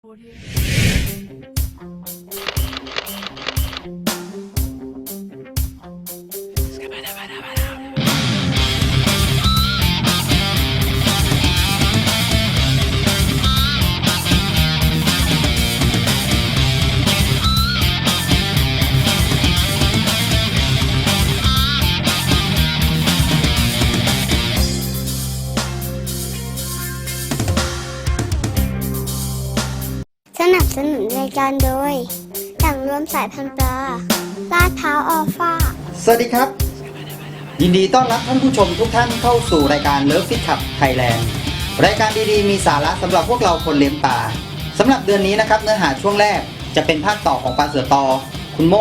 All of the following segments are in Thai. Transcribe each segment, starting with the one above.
ส การโดยสั่งรวมสายพันธุ์ปลาลาดพร้าวอัลฟาสวัสดีครับ ยินดีต้อนรับท่านผู้ชมทุกท่านเข้าสู่รายการเลิฟฟิตขับไทยแลนด์รายการดีๆ มีสาระสำหรับพวกเราคนเลี้ยงปลาสำหรับเดือนนี้นะครับเนื้อหาช่วงแรกจะเป็นภาคต่อของปลาเสือตอ คุณโม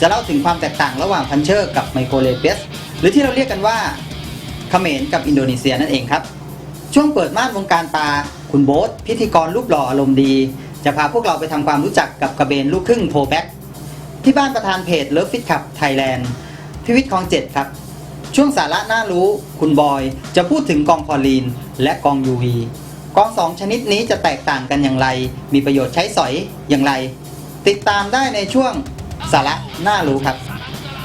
จะเล่าถึงความแตกต่างระหว่างพันเชอร์กับไมโครเลเปียสหรือที่เราเรียกกันว่าเขมรกับอินโดนีเซียนั่นเองครับ ช่วงเปิดม่านวงการปลาคุณโบ๊ทพิธีกรรูปหล่ออารมณ์ดี จะพาพวกเราไปทำความรู้จักกับกระเบนลูกครึ่งโทแบ็กที่บ้านประธานเพจ Love Fit Club Thailand พิวิทย์คลองเจ็ดครับ ช่วงสาระน่ารู้ คุณบอยจะพูดถึงกองคอลีน และกอง UV กองสองชนิดนี้จะแตกต่างกันอย่างไร มีประโยชน์ใช้สอยอย่างไร ติดตามได้ในช่วงสาระน่ารู้ครับ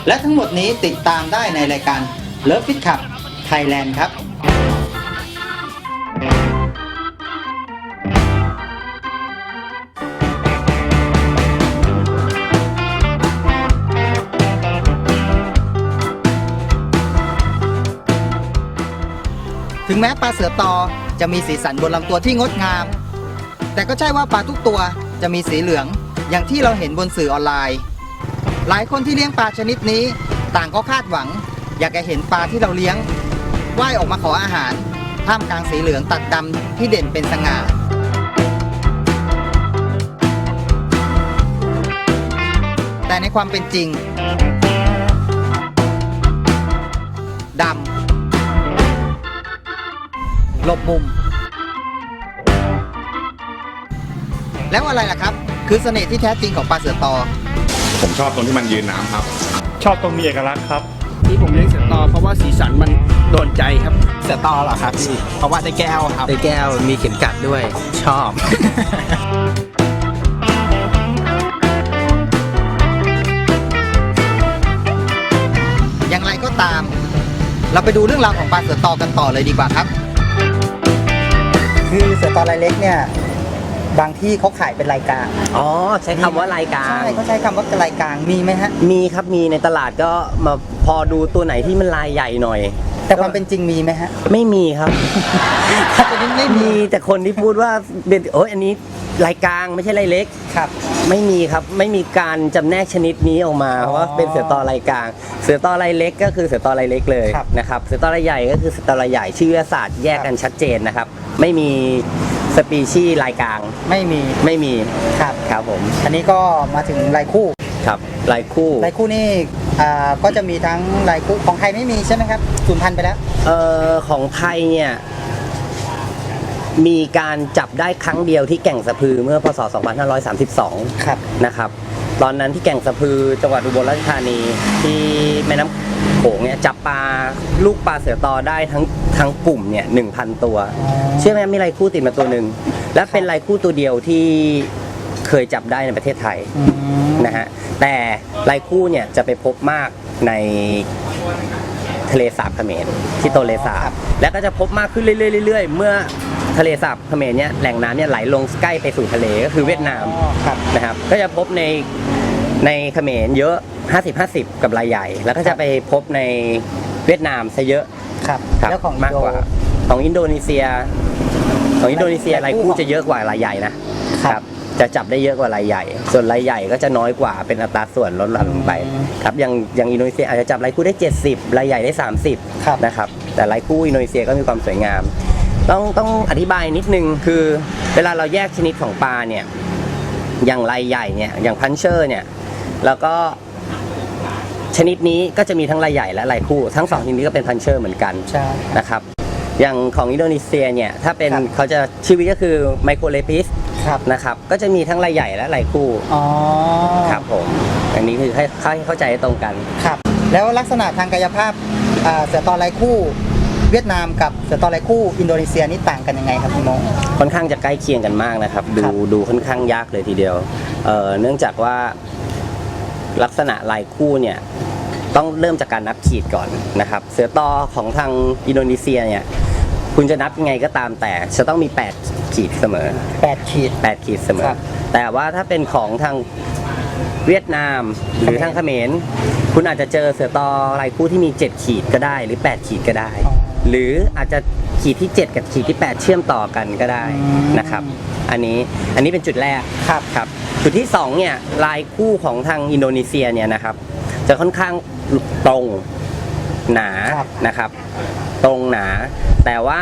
และทั้งหมดนี้ติดตามได้ในรายการ Love Fit Club Thailand ครับ งแม้ปลาเสือตอจะมีสีสันบนลำตัวที่งดงาม แต่ก็ใช่ว่าปลาทุกตัวจะมีสีเหลือง อย่างที่เราเห็นบนสื่อออนไลน์ หลายคนที่เลี้ยงปลาชนิดนี้ ต่างก็คาดหวัง อยากจะเห็นปลาที่เราเลี้ยงว่ายออกมาขออาหารท่ามกลางสีเหลืองตัดดำที่เด่นเป็นสง่าแต่ในความเป็นจริง หลบมุม แล้วอะไรล่ะครับ คือเสน่ห์ที่แท้จริงของปลาเสือตอ ผมชอบตรงที่มันยืนน้ำครับ ชอบตรงมีเอกลักษณ์ครับ ที่ผมเลี้ยงเสือตอเพราะว่าสีสันมันโดนใจครับ เสือตอเหรอครับพี่ เพราะว่าได้แก้วครับ ได้แก้วมีเข็มกัดด้วย ชอบ อย่างไรก็ตาม เราไปดูเรื่องราวของปลาเสือตอกันต่อเลยดีกว่าครับ คือเสือตอรายเล็กเนี่ยบางที่เขาขายเป็นรายการอ๋อ ใช้คำว่ารายการใช่เขาใช้คำว่ารายการมีไหมฮะ มีครับมีในตลาดก็มาพอดูตัวไหนที่มันลายใหญ่หน่อย แต่ความเป็นจริงมีไหมฮะไม่มีครับถ้าจะนี้ไม่มี มีแต่คนที่พูดว่าเป็นโอ้ยอันนี้ รายกลางไม่ใช่รายเล็ก ครับ ไม่มีครับไม่มีการจำแนกชนิดนี้ออกมาเพราะว่าเป็นเสือตอลายกลาง เสือตอลายเล็กก็คือเสือตอลายเล็กเลยครับนะครับเสือตอลายใหญ่ก็คือเสือตอลายใหญ่ชื่อวิทยาศาสตร์แยกกันชัดเจนนะครับ ไม่มีสปีชีส์ลายกลางไม่มีไม่มีครับ ครับผมอันนี้ก็มาถึงรายคู่ครับลายคู่รายคู่นี่อ่าก็จะมีทั้งรายคู่ของไทยไม่มีใช่ไหมครับสูญพันธุ์ไปแล้ว เอ่อของไทยเนี่ย มีการจับได้ครั้งเดียวที่แก่งสะพือเมื่อพศ 2532 ครับ นะครับ ตอนนั้นที่แก่งสะพือจังหวัดอุบลราชธานีที่แม่น้ำโขงเนี่ยจับปลาลูกปลาเสือตอได้ทั้งทั้งกลุ่มเนี่ยหนึ่งพันตัว เชื่อไหมมีลายคู่ติดมาตัวหนึ่งและเป็นลายคู่ตัวเดียวที่เคยจับได้ในประเทศไทยอืมนะฮะแต่ลายคู่เนี่ยจะไปพบมากในทะเลสาบเขมรที่โตเลสาบ แล้วก็จะพบมากขึ้นเรื่อยๆเรื่อยๆเมื่อ ทะเลสาบเขมรเนี่ยแหล่งน้ำเนี่ยไหลลงใกล้ไปสู่ทะเลก็คือเวียดนามอ๋อครับนะครับ ก็จะพบในในเขมรเยอะ 50-50 กับรายใหญ่ แล้วก็จะไปพบในเวียดนามซะเยอะครับครับแล้วของมากกว่า ของอินโดนีเซีย ของอินโดนีเซียรายคู่จะเยอะกว่ารายใหญ่นะครับจะจับได้เยอะกว่ารายใหญ่ ส่วนรายใหญ่ก็จะน้อยกว่าเป็นอัตราส่วนลดหลั่นลงไปครับอย่างอย่างอินโดนีเซียอาจจะจับรายคู่ได้ 70 รายใหญ่ได้ 30ครับนะครับแต่รายคู่อินโดนีเซียก็มีความสวยงาม ต้องต้องอธิบายนิดนึงคือเวลาเราแยกชนิดของปลาเนี่ยอย่างรายใหญ่เนี่ยอย่างพันเชอร์เนี่ยแล้วก็ชนิดนี้ก็จะมีทั้งรายใหญ่และรายคู่ ทั้งสองชนิดนี้ก็เป็นพันเชอร์เหมือนกันใช่นะครับอย่างของอินโดนีเซียเนี่ยถ้าเป็นครับเขาจะชื่อวิก็คือไมโครเลปิสครับนะครับก็จะมีทั้งรายใหญ่และรายคู่อ๋อครับผมอันนี้คือให้ให้เข้าใจให้ตรงกันครับแล้วลักษณะทางกายภาพอ่าเสือตอลายคู่ เวียดนามกับเสือตอไรคู่อินโดนีเซียนี่ต่างกันยังไงครับพี่โมงค่อนข้างจะใกล้เคียงกันมากนะครับ ดูครับดูค่อนข้างยากเลยทีเดียวเอ่อเนื่องจากว่าลักษณะลายคู่เนี่ยต้องเริ่มจากการนับขีดก่อนนะครับ เสือตอของทางอินโดนีเซียเนี่ยคุณจะนับยังไงก็ตามแต่จะต้องมี 8 ขีดเสมอ 8 ขีด 8 ขีดเสมอครับแต่ว่าถ้าเป็นของทางเวียดนามหรือทางเขมรคุณอาจจะเจอเสือตอลายคู่ที่มี 7 ขีดก็ได้หรือ 8 ขีดก็ได้อ๋อ หรืออาจจะขีดที่ 7 กับขีดที่ 8 เชื่อมต่อกันก็ได้อืมนะครับ อันนี้อันนี้เป็นจุดแรกครับครับจุดที่2เนี่ยลายคู่ของทางอินโดนีเซียเนี่ยนะครับ จะค่อนข้างตรงหนาครับนะครับ ตรงหนา แต่ว่า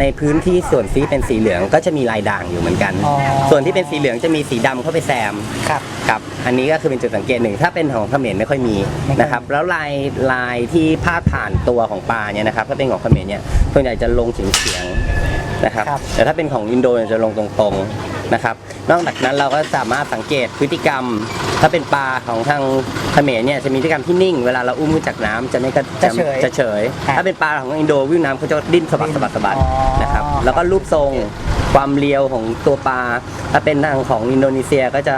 ในพื้นที่ส่วนที่เป็นสีเหลืองก็จะมีลายด่างอยู่เหมือนกัน อ๋อ ส่วนที่เป็นสีเหลืองจะมีสีดำเข้าไปแซม ครับ ครับ อันนี้ก็คือเป็นจุดสังเกตหนึ่ง ถ้าเป็นของเขมรไม่ค่อยมีไม่ค่อยมี นะครับ แล้วลายลายที่พาดผ่านตัวของปลาเนี่ยนะครับ ถ้าเป็นของเขมรเนี่ย ส่วนใหญ่จะลงเฉียงเฉียงๆนะครับ ครับ แต่ถ้าเป็นของอินโดเนี่ยจะลงตรงๆ นะครับนอกจากนั้นเราก็สามารถสังเกตพฤติกรรม ถ้าเป็นปลาของทางเขมรเนี่ยจะมีพฤติกรรมที่นิ่ง เวลาเราอุ้มขึ้นจากน้ำจะไม่กระจะเฉยจะเฉย ครับถ้าเป็นปลาของอินโดวิ่งน้ำเขาจะดิ้นสะบัดสะบัดสะบัดอ๋อ นะครับแล้วก็รูปทรง ความเรียวของตัวปลาถ้าเป็นทางของอินโดนีเซียก็จะ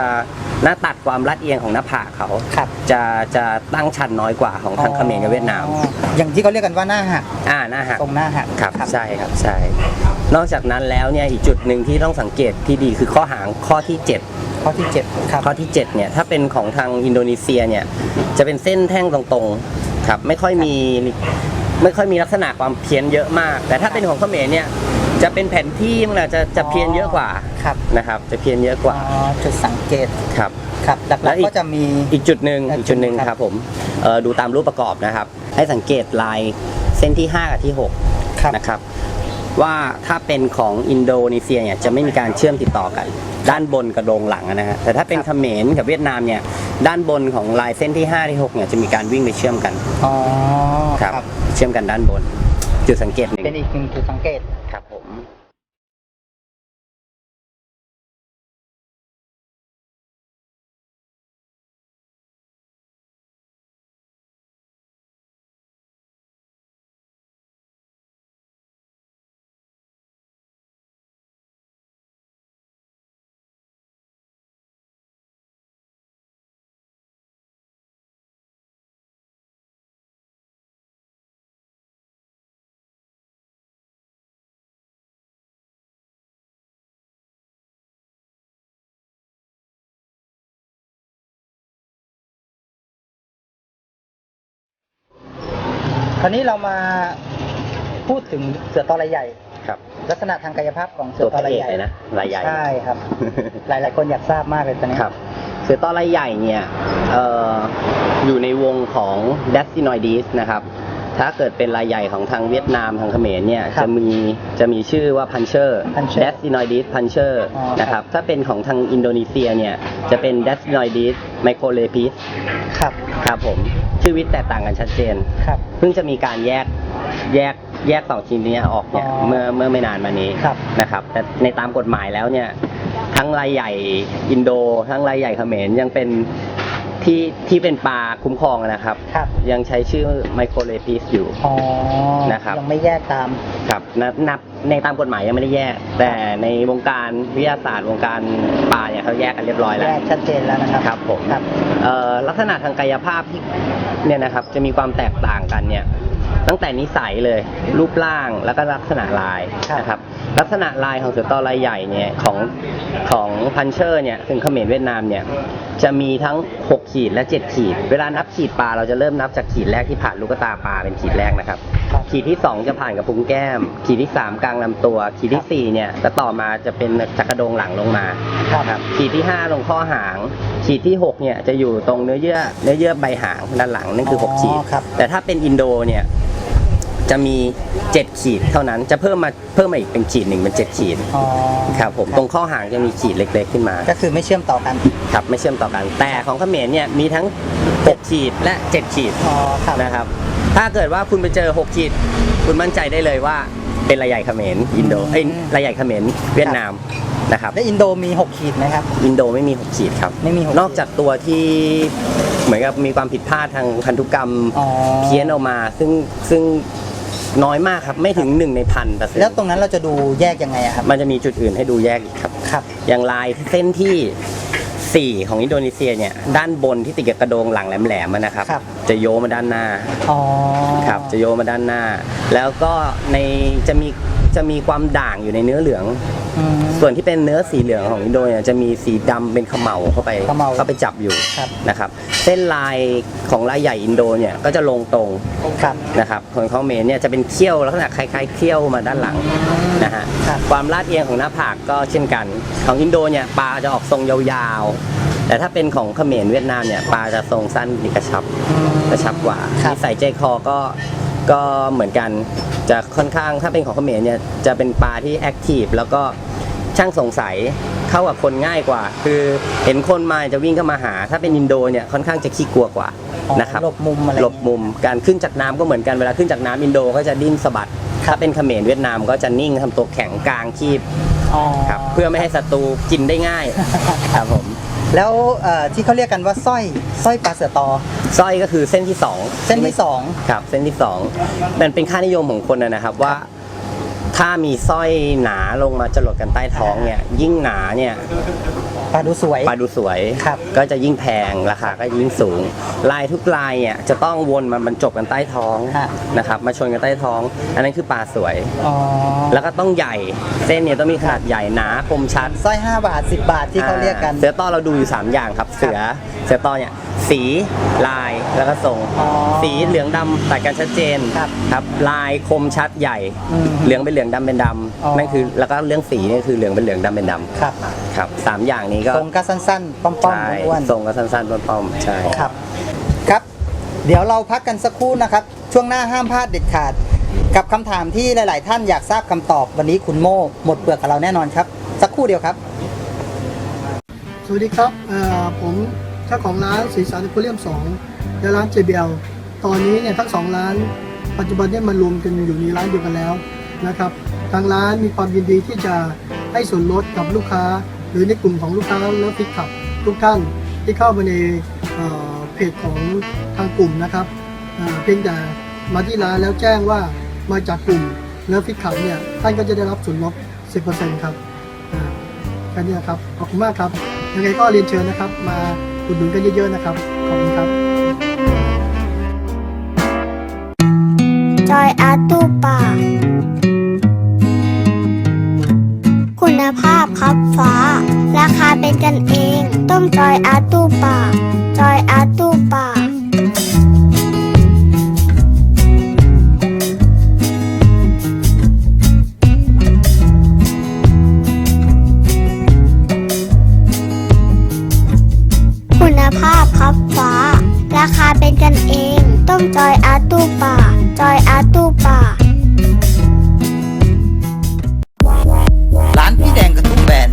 หน้าตัดความรัดเอียงของหน้าผากเขาครับจะจะตั้งชันน้อยกว่าของทางเขมรกับเวียดนามอ๋ออย่างที่เขาเรียกกันว่าหน้าหักอ่าหน้าหักตรงหน้าหักครับใช่ครับใช่นอกจากนั้นแล้วเนี่ยอีกจุดหนึ่งที่ต้องสังเกตที่ดีคือข้อหางข้อที่ 7 ข้อที่ 7 ครับ ข้อที่ 7 เนี่ยถ้าเป็นของทางอินโดนีเซียเนี่ยจะเป็นเส้นแท่งตรงๆครับไม่ค่อยมีไม่ค่อยมีลักษณะความเพี้ยนเยอะมาก แต่ถ้าเป็นของเขมรเนี่ย จะเป็นแผนที่มันอาจจะจะเพี้ยนเยอะกว่าครับนะครับ จะเพี้ยนเยอะกว่าอ๋อจุดสังเกตครับครับหลัและกอีๆกก็จะมีอีกจุดหนึ่งและอีกจุดหนึ่งจุดหนึ่งครับผมเอ่อดูตามรูปประกอบนะครับ ให้สังเกตลายเส้นที่ 5 กับที่ครับ6นะครับว่าถ้าเป็นของอินโดนีเซียเนี่ยจะไม่มีการเชื่อมติดต่อกัน ด้านบนกระโดงหลังนะฮะแต่ถ้าเป็นเขมรกับเวียดนามเนี่ยด้านบนของลายเส้นที่ 5 ที่ 6 เนี่ยจะมีการวิ่งไปเชื่อมกันอ๋อครับเชื่อมกันด้านบน จุดสังเกตหนึ่งเป็นอีกหนึ่งจุดสังเกตครับผม คราวนี้เรามาพูดถึงเสือตอรายใหญ่ ครับลักษณะทางกายภาพของเสืตัอวตพอระรายเอกใหญ่เลยนะลายใหญ่ใช่ครับ หลายๆคนอยากทราบมากเลยตอนนี้ครับ เสือต้อลายใหญ่เนี่ยเอ่ออยู่ในวงของ d a s i n o i d e s นะครับ ถ้าเกิดเป็นรายใหญ่ของทางเวียดนามทางเขมรเนี่ยครับจะมีจะมีชื่อว่า Puncher Puncher d a s i n o i d e s Puncher อ๋อครับนะครับถ้าเป็นของทางอินโดนีเซียเนี่ยจะเป็น d a s i n o i d e s Microlepis ครับครับผมชื่อวิทย์แตกต่างกันชัดเจน ครับ เพิ่งจะมีการแยกแยกแยกสองชิ้นนี้ออกเนี่ยอ๋อเมื่อเมื่อไม่นานมานี้ครับ นะครับ แต่ในตามกฎหมายแล้วเนี่ยทั้งรายใหญ่อินโด ทั้งรายใหญ่เขมรยังเป็น ที่ที่เป็นปลาคุ้มครองนะครับ ครับ ยังใช้ชื่อไมโครเลปิสอยู่ อ๋อนะครับ ยังไม่แยกตาม ครับนับนับในตามกฎหมายยังไม่ได้แยก แต่ในวงการวิทยาศาสตร์ วงการปลาเนี่ยเขาแยกกันเรียบร้อยแยแล้วกชัดเจนแล้วนะครับครับผมครับ เอ่อลักษณะทางกายภาพที่เนี่ยนะครับจะมีความแตกต่างกันเนี่ย ตั้งแต่นิสัยเลย รูปร่างแล้วก็ลักษณะลายครับนะครับลักษณะลายของเสือตอลายใหญ่เนี่ยของของพันเชอร์เนี่ยถึงเขมรเวียดนามเนี่ยจะมีทั้ง 6 ขีดและ 7 ขีด เวลานับขีดปลาเราจะเริ่มนับจากขีดแรกที่ผ่านลูกตาปลาเป็นขีดแรกนะครับครับขีดที่ 2 จะผ่านกับพุงแก้ม ขีดที่ 3 กลางลำตัว ขีดทีสี่4เนี่ยแล้วต่อมาจะเป็นจากกระโดงหลังลงมาครับครับขีดที่ 5 ลงข้อหาง ขีดที่6เนี่ยจะอยู่ตรงเนื้อเยื่อเนื้อเยื่อใบหางด้านหลังนั่นคือ 6 ขีดครับแต่ถ้าเป็นอินโดเนี่ย จะมี 7 ขีดเท่านั้นจะเพิ่มมาเพิ่มมาอีกเป็นขีดหนึ่งเป็น 7 ขีดอ๋อครับผมตรงข้อหางจะมีขีดเล็ก ๆ ขึ้นมาก็คือไม่เชื่อมต่อกันครับไม่เชื่อมต่อกัน แต่ของเขมรเนี่ยมีทั้ง 6 ขีดและ 7 ขีดอ๋อครับนะครับ ถ้าเกิดว่าคุณไปเจอ 6 ขีด คุณมั่นใจได้เลยว่าเป็นรายใหญ่เขมรอินโดเอ้ยรายใหญ่เขมรเวียดนามนะครับและอินโดมี 6 ขีดไหมครับ อินโดไม่มี 6 ขีดครับไม่มีหกนอกจากตัวที่เหมือนกับมีความผิดพลาดทางพันธุกรรมอ๋อเพี้ยนออกมา ซึ่งซึ่ง น้อยมากครับ ไม่ถึง1ในพันเปอร์เซ็นแล้วต์ตรงนั้นเราจะดูแยกยังไงอะครับ มันจะมีจุดอื่นให้ดูแยกอีกครับ ครับ อย่างลายเส้นที่ 4 ของอินโดนีเซียเนี่ย ด้านบนที่ติดกับกระโดงหลังแหลมๆอะนะครับ ครับ จะโยงมาด้านหน้า อ๋อ ครับจะโยงมาด้านหน้า แล้วก็ในจะมีจะมีความด่างอยู่ในเนื้อเหลือง อืม ส่วนที่เป็นเนื้อสีเหลืองของอินโดเนี่ยจะมีสีดำเป็นเขมเหลาเข้าไปเขม่าเข้าไปจับอยู่ครับนะครับ เส้นลายของลายใหญ่อินโดเนี่ยก็จะลงตรงครับ นะครับของเขาเมนเนี่ยจะเป็นเขี้ยวลักษณะคล้ายๆเขี้ยวมาด้านหลังนะฮะครับ ความลาดเอียงของหน้าผากก็เช่นกัน ของอินโดเนี่ยปลาจะออกทรงยาวๆ แต่ถ้าเป็นของเขมรเวียดนามเนี่ยปลาจะทรงสั้นมีกระชับอืมกระชับกว่าครับนิสัยใจคอก็ ก็เหมือนกันจะค่อนข้างถ้าเป็นของเขมรเนี่ยจะเป็นปลาที่แอคทีฟแล้วก็ช่างสงสัยเข้ากับคนง่ายกว่า คือเห็นคนมาจะวิ่งเข้ามาหา ถ้าเป็นอินโดเนี่ยค่อนข้างจะขี้กลัวกว่าอ๋อนะครับหลบมุมอะไรหลบมุมการขึ้นจากน้ำก็เหมือนกันเวลาขึ้นจากน้ำอินโดก็จะดิ้นสะบัด ถ้าเป็นเขมรเวียดนามก็จะนิ่งทำตัวแข็งกลางคีบอ๋อครับเพื่อไม่ให้ศัตรูกินได้ง่ายครับผมแล้วเอ่อที่เขาเรียกกันว่าสร้อยสร้อยปลาเสือตอ สร้อยก็คือเส้นที่สองเส้นที่สองครับ เส้นที่สองมันเป็นค่านิยมของคนนะนะครับว่า ถ้ามีสร้อยหนาลงมาจรดกันใต้ท้องเนี่ยยิ่งหนาเนี่ยปลาดูสวยปลาดูสวยครับก็จะยิ่งแพงราคาก็ยิ่งสูง ลายทุกลายเนี่ยจะต้องวนมาบรรจบกันใต้ท้องฮะนะครับมาชนกันใต้ท้อง อันนั้นคือปลาสวยอ๋อแล้วก็ต้องใหญ่เส้นเนี่ยต้องมีขนาดใหญ่หนาคมชัดสร้อย5บาท 10 บาทที่เขาเรียกกันอ่าเสือต้อเราดูอยู่ 3 อย่างครับ เสือเสือต้อเนี่ย สีลายแล้วก็ทรงอ๋อสีเหลืองดำตัดกันชัดเจนครับครับลายคมชัดใหญ่ อืมเหลืองเป็นเหลืองดำเป็นดอ๋อำนั่นคือแล้วก็เรื่องสีนี่คือเหลืองเป็นเหลืองดำเป็นดครับำครับสามอย่างนี้ก็ทรงก็สั้นๆ ป้อมใช่ๆอ้วนทรงก็สั้นๆป้อมๆใช่ๆครับ ครับ เดี๋ยวเราพักกันสักครู่นะครับ ช่วงหน้าห้ามพลาดเด็ดขาด กับคำถามที่หลาย ๆ ท่านอยากทราบคำตอบวันนี้คุณโม่หมดเปลือกกับเราแน่นอนครับ สักครู่เดียวครับ สวัสดีครับเอ่อผม เจ้าของร้านสีสันโคเรียม2และร้าน JBL ตอนนี้เนี่ยทั้งสองร้าน ปัจจุบันเนี่ยมารวมกันอยู่ในร้านเดียวกันแล้วนะครับทางร้านมีความยินดีที่จะให้ส่วนลดกับลูกค้า หรือในกลุ่มของลูกค้าแล้วฟิตขับทุกท่านที่เข้ามาในเเพจของทางกลุ่มนะครับเเพียงแต่มาที่ร้านแล้วแจ้งว่ามาจากกลุ่มแล้วฟิตขับเนี่ยท่านก็จะได้รับส่วนลด 10%ครับอ่าแค่นี้ครับขอบคุณมากครับยังไงก็เรียนเชิญนะครับมา อุดหนุนกันเยอะๆนะครับ ขอบคุณครับ จอยอาร์ตูป่า คุณภาพครับฟ้า ราคาเป็นกันเอง ต้องจอยอาร์ตูป่า จอยอาร์ตูป่า ราคาเป็นกันเอง ต้องจอยอาตู้ป่า จอยอาตู้ป่า ร้านพี่แดงกระทุ่มแบน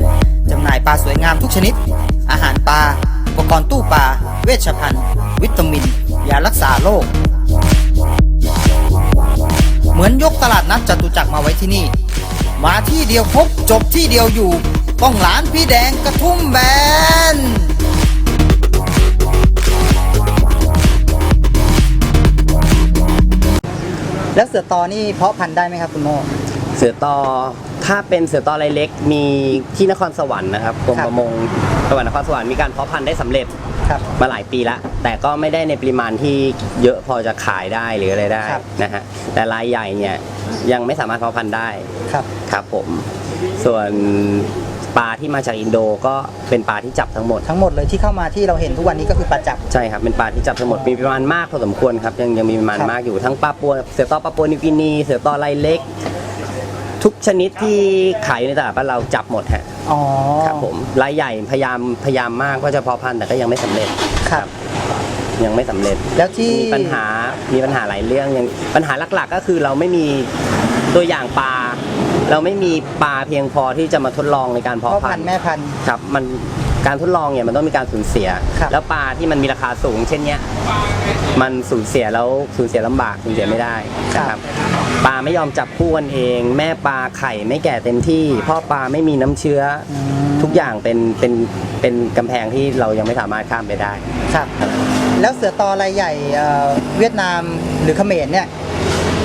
จำหน่ายปลาสวยงามทุกชนิด อาหารปลา อุปกรณ์ตู้ปลา เวชภัณฑ์ วิตามิน ยารักษาโรค เหมือนยกตลาดนัดจตุจักรมาไว้ที่นี่ มาที่เดียวครบจบที่เดียวอยู่ ต้องร้านพี่แดงกระทุ่มแบน แล้วเสือตอนี่เพาะพันธุ์ได้ไหมครับคุณโม เสือตอถ้าเป็นเสือตอลายเล็กมีที่นครสวรรค์นะครับกรมครับประมงจังหวัดนครสวรรค์มีการเพาะพันธุ์ได้สำเร็จครับมาหลายปีแล้วแต่ก็ไม่ได้ในปริมาณที่เยอะพอจะขายได้หรืออะไรได้ครับ นะฮะแต่รายใหญ่เนี่ยยังไม่สามารถเพาะพันธุ์ได้ครับ ครับผม ส่วน ปลาที่มาจากอินโดก็เป็นปลาที่จับทั้งหมด ทั้งหมดเลยที่เข้ามาที่เราเห็นทุกวันนี้ก็คือปลาจับ ใช่ครับ เป็นปลาที่จับทั้งหมด มีปริมาณมากพอสมควรครับ ยังยังมีปริมาณครับมากอยู่ ทั้งปลาปัว เสือตอปลาปัวนิวกินี เสือตอลายเล็ก ทุกชนิดที่ขายอยู่ในตลาดบ้านเราจับหมดฮะอ๋อครับผม รายใหญ่พยายามพยายามมากว่าจะเพาะพันธุ์แต่ก็ยังไม่สำเร็จ ครับยังไม่สำเร็จ แล้วที่มีปัญหา มีปัญหาหลายเรื่องอย่างปัญหาหลักๆ ก็คือเราไม่มีตัวอย่างปลา เราไม่มีปลาเพียงพอที่จะมาทดลองในการพ่อเพาะพัพันนธุ์ธุ์แม่พันธุ์ ครับมันการทดลองเนี่ยมันต้องมีการสูญเสีย ครับ แล้วปลาที่มันมีราคาสูง เช่นเนี้ยมันสูญเสียแล้วสูญเสียลำบากสูญเสียไม่ได้นะครับปลาไม่ยอมจับคู่กันเอง แม่ปลาไข่ไม่แก่เต็มที่พ่อปลาไม่มีน้ำเชื้ออทุกอย่างเป็นเป็นเป็นกำแพงที่เรายังไม่สามารถข้ามไปได้ ครับ แล้วเสือตอรายใหญ่เอ่อเวียดนามหรือเขมรเนี่ย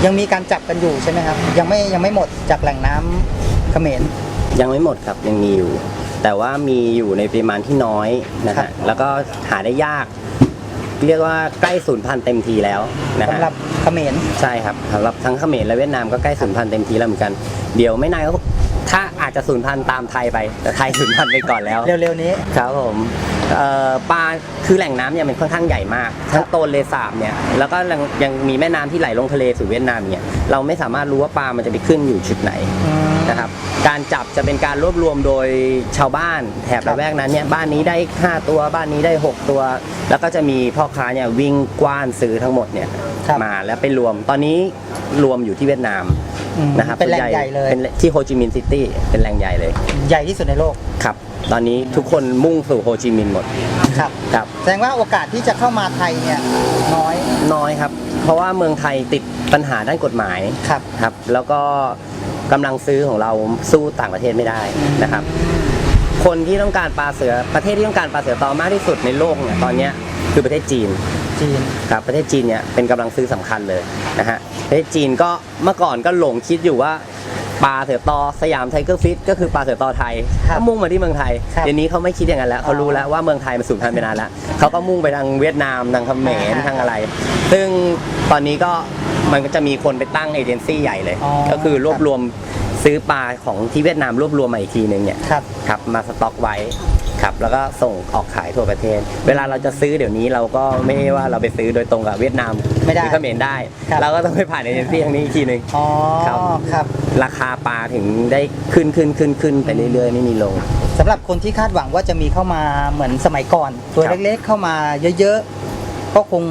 ยังมีการจับกันอยู่ใช่ไหมครับ ยังไม่ยังไม่หมดจากแหล่งน้ำเขมร ยังไม่หมดครับยังมีอยู่ แต่ว่ามีอยู่ในปริมาณที่น้อยนะครัฮะบ แล้วก็หาได้ยาก เรียกว่าใกล้สูญพันธุ์เต็มทีแล้วนะฮะสำหรับเขมร ใช่ครับสำหรับทั้งเขมรและเวียดนามก็ใกล้สูญพันธุ์เต็มทีแล้วเหมือนกันเดี๋ยวไม่นานก็ ถ้าอาจจะสูญพันธุ์ตามไทยไป แต่ไทยสูญพันธุ์ไปก่อนแล้ว เร็วๆนี้ ครับผมเอ่อปลาคือแหล่งน้ำเนี่ยมันค่อนข้างใหญ่มาก ทั้งโตนเลสาบเนี่ยแล้วก็ยังยังมีแม่น้ำที่ไหลลงทะเลสู่เวียดนามเนี่ยเราไม่สามารถรู้ว่าปลามันจะไปขึ้นอยู่จุดไหนนะครับการจับจะเป็นการรวบรวมโดยชาวบ้านแถบละแวกนั้นเนี่ยบ้านนี้ได้ 5 ตัวบ้านนี้ได้ 6 ตัว แล้วก็จะมีพ่อค้าเนี่ยวิ่งกว้านซื้อทั้งหมดเนี่ยครับมาแล้วไปรวมตอนนี้รวมอยู่ที่เวียดนาม อืมนะครับเป็นแหล่งใหญ่เลย เป็นที่โฮจิมินห์ซิตี้เป็นแหล่งใหญ่เลยใหญ่ที่สุดในโลกครับ ตอนนี้ทุกคนมุ่งสู่โฮจิมินห์หมดครับครับ แสดงว่าโอกาสที่จะเข้ามาไทยเนี่ยน้อยน้อยครับ เพราะว่าเมืองไทยติดปัญหาด้านกฎหมายครับ ครับ แล้วก็กำลังซื้อของเราสู้ต่างประเทศไม่ได้นะครับ คนที่ต้องการปลาเสือประเทศที่ต้องการปลาเสือตอมากที่สุดในโลกเนี่ยตอนเนี้ยคือประเทศจีน จีน ครับประเทศจีนเนี่ยเป็นกำลังซื้อสำคัญเลยนะฮะประเทศจีนก็เมื่อก่อนก็หลงคิดอยู่ว่าปลาเสือตอสยามไทเกอร์ฟิตก็คือปลาเสือตอไทยครับก็มุ่งมาที่เมืองไทยครับเดี๋ยวนี้เขาไม่คิดอย่างนั้นแล้วเขารู้แล้วว่าเมืองไทยมันสูญพันธุ์ไปนานแล้วเขาก็มุ่งไปทางเวียดนามทางเขมรอ่าทางอะไร ซึ่งตอนนี้ก็มันก็จะมีคนไปตั้งเอเจนซี่ใหญ่เลย อ๋อ ก็คือรวบรวมซื้อปลาของที่เวียดนามรวบรวมมาอีกทีหนึ่งเนี่ย ครับ ครับมาสต็อกไว้ ครับแล้วก็ส่งออกขายทั่วประเทศ เวลาเราจะซื้อเดี๋ยวนี้เราก็ไม่ได้ว่าเราไปซื้อโดยตรงกับเวียดนามไม่ได้หรือเขมรได้ ครับ เราก็ต้องไปผ่านเอเจนซี่ทางนี้อีกทีหนึ่ง อ๋อครับ ครับราคาปลาถึงได้ขึ้นขึ้นขึ้นขึ้นไปเรื่อยๆไม่มีลง สำหรับคนที่คาดหวังว่าจะมีเข้ามาเหมือนสมัยก่อน ตัวครับ เล็กๆเข้ามาเยอะๆก็คง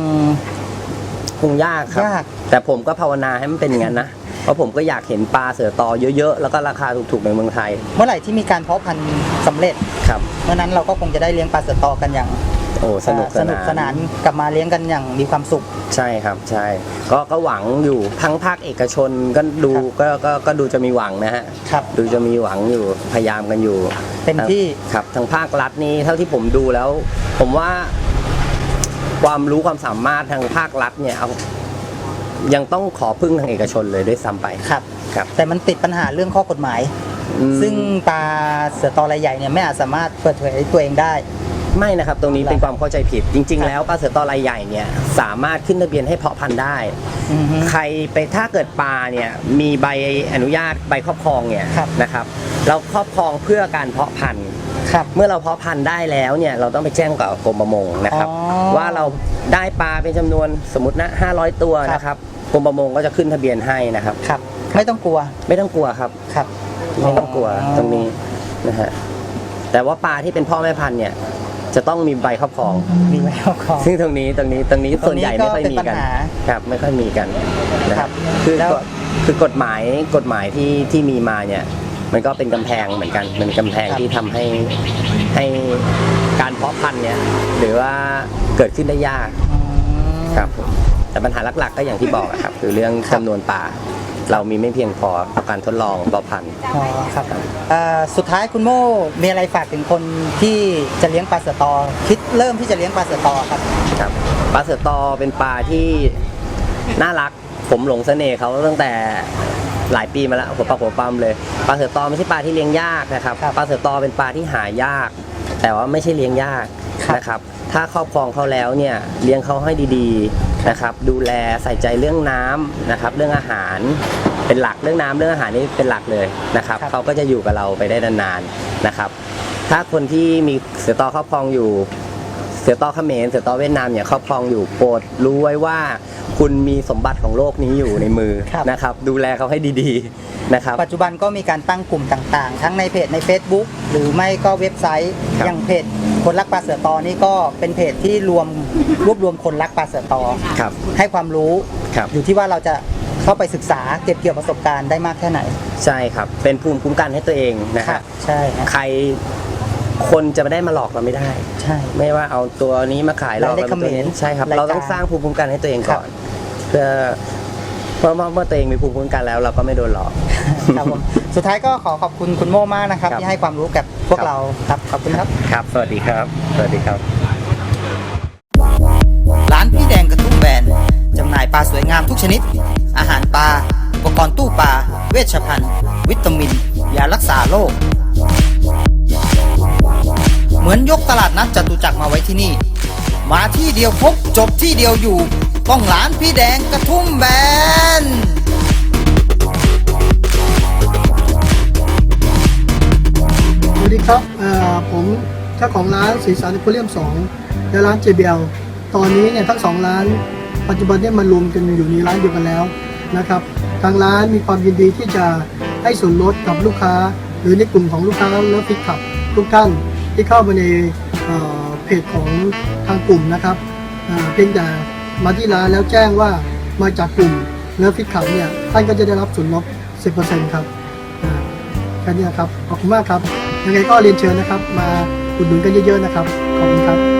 คงยากครับ ยากแต่ผมก็ภาวนาให้มันเป็นอย่างนั้นนะเพ ราะผมก็อยากเห็นปลาเสือตอเยอะๆ แล้วก็ราคาถูกๆในเมืองไทย เมื่อไหร่ที่มีการเพาะพันธุ์สำเร็จ ครับ เมื่อนั้นเราก็คงจะได้เลี้ยงปลาเสือตอกันอย่างโอ้สนุกเอ่อสนุกสนานกลับมาเลี้ยงกันอย่างมีความสุข ใช่ครับใช่ก็ก็หวังอยู่ทั้งภาคเอกชนก็ดูครับก็ก็ก็ดูจะมีหวังนะฮะครับ ดูจะมีหวังอยู่พยายามกันอยู่เต็มที่ครับทางภาครัฐนี่เท่าที่ผมดูแล้ว ผมว่าความรู้ความสามารถทางภาครัฐเนี่ยเอา ยังต้องขอพึ่งทางเอกชนเลยด้วยซ้ำไปครับ ครับ แต่มันติดปัญหาเรื่องข้อกฎหมาย อืม ซึ่งปลาเสือตอรายใหญ่เนี่ยไม่อาจสามารถเปิดเผยตัวเองได้ ไม่นะครับ ตรงนี้เป็นความเข้าใจผิด จริง ๆ แล้วปลาเสือตอรายใหญ่เนี่ยสามารถขึ้นทะเบียนให้เพาะพันธุ์ได้ อือฮึ ใครไปถ้าเกิดปลาเนี่ยมีใบอนุญาตใบครอบครองเนี่ยครับ นะครับ เราครอบครองเพื่อการเพาะพันธุ์ ครับ เมื่อเราเพาะพันธุ์ได้แล้วเนี่ยเราต้องไปแจ้งกับกรมประมงนะครับ อ๋อว่าเราได้ปลาเป็นจำนวนสมมตินะ500 ตัวครับ นะครับกรมประมงก็จะขึ้นทะเบียนให้นะครับ ครับ ไม่ต้องกลัวไม่ต้องกลัวครับ ครับ ไม่ต้องกลัวตรงนี้นะฮะแต่ว่าปลาที่เป็นพ่อแม่พันธุ์เนี่ย จะต้องมีใบครอบครอง มีไว้เอาของซึ่งตรงนี้ตรงนี้ตรงนี้ตรงนี้ส่วนใหญ่ไม่ค่อยมีกันก็เป็นปัญหาครับ ไม่ค่อยมีกันนะคครัรับบคือแล้วก็คือกฎหมายกฎหมายที่ที่มีมาเนี่ย มันก็เป็นกำแพงเหมือนกันเป็นกำแพงที่ทำให้ให้การเพาะพันธุ์เนี่ยหรือว่าเกิดขึ้นได้ยากอืมครับผมแต่ปัญหาหลักๆ ก็อย่างที่บอกอะครับ คือเรื่องครับจำนวนป่า เรามีไม่เพียงพอต่อการทดลองเพาะพันธุ์ อ๋อครับเอ่อสุดท้ายคุณโม่มีอะไรฝากถึงคนที่จะเลี้ยงปลาเสือตอ คิดเริ่มที่จะเลี้ยงปลาเสือตอครับ ครับปลาเสือตอเป็นปลาที่น่ารัก ผมหลงเสน่ห์เขาตั้งแต่ หลายปีมาแล้วหัวปลาหัวปั๊มเลยปลาเสือตอไม่ใช่ปลาที่เลี้ยงยากนะครับครับปลาเสือตอเป็นปลาที่หายาก แต่ว่าไม่ใช่เลี้ยงยากครับนะครับถ้าครอบครองเขาแล้วเนี่ยเลี้ยงเขาให้ดีๆนะครับดูแลใส่ใจเรื่องน้ำนะครับเรื่องอาหารเป็นหลักเรื่องน้ำเรื่องอาหารนี่เป็นหลักเลยนะครับครับเขาก็จะอยู่กับเราไปได้นานๆนะครับถ้าคนที่มีเสือตอครอบครองอยู่เสือตอเขมรเสือตอเวียดนามเนี่ยครอบครองอยู่โปรดรู้ไว้ว่า คุณมีสมบัติของโลกนี้อยู่ในมือครับ นะครับ ดูแลเขาให้ดีๆนะครับ ปัจจุบันก็มีการตั้งกลุ่มต่างๆ ทั้งในเพจใน Facebook หรือไม่ก็เว็บไซต์ ครับ อย่างเพจคนรักปลาเสือตอนี่ก็เป็นเพจที่รวมรวบรวมคนรักปลาเสือตอ ครับ ให้ความรู้ครับ อยู่ที่ว่าเราจะเข้าไปศึกษาเก็บเกี่ยวประสบการณ์ได้มากแค่ไหนใช่ครับ เป็นภูมิคุ้มกันให้ตัวเองนะคครัรับบใช่ฮะ ใคร คนจะไม่ได้มาหลอกเราไม่ได้ ใช่ ไม่ว่าเอาตัวนี้มาขายเรารายได้เอาตัวนี้เขมรใช่ครับ รายการ เราต้องสร้างภูมิคุ้มกันให้ตัวเองก่อนครับเพื่อเพราะว่าเมื่อตัวเองมีภูมิคุ้มกันแล้ว เราก็ไม่โดนหลอก ครับผมสุดท้ายก็ขอขอบคุณคุณโม่มากนะครับ ครับ ที่ให้ความรู้กับพวกครับเราครับขอบคุณครับ ครับ สวัสดีครับ สวัสดีครับ ร้านพี่แดงกระทุ่มแบนจำหน่ายปลาสวยงามทุกชนิด อาหารปลา อุปกรณ์ตู้ปลา เวชภัณฑ์ วิตามิน ยารักษาโรคเห มือนยกตลาดนัดจตุจักรมาไว้ที่นี่ มาที่เดียวพบจบที่เดียวอยู่ ต้องร้านพี่แดงกระทุ่มแบนสวัสดีครับผมเจ้าของร้านสีสันโพเลียม 2 และร้าน JBL ตอนนี้เนี่ยทั้งสองร้าน ปัจจุบันเนี่ยมารวมกันอยู่ในร้านเดียวกันแล้วนะครับ ทางร้านมีความยินดีที่จะให้ส่วนลดกับลูกค้า หรือในกลุ่มของลูกค้าแล้วฟิกขับทุกท่าน ที่เข้าไปในเพจของทางกลุ่มนะครับเพียงแต่มาที่ร้านแล้วแจ้งว่ามาจากกลุ่มเลิฟฟิตขับเนี่ยท่านก็จะได้รับส่วนลด 10%ครับแค่นี้ครับขอบคุณมากครับยังไงก็เรียนเชิญนะครับ มาอุดหนุนกันเยอะๆนะครับ ขอบคุณครับ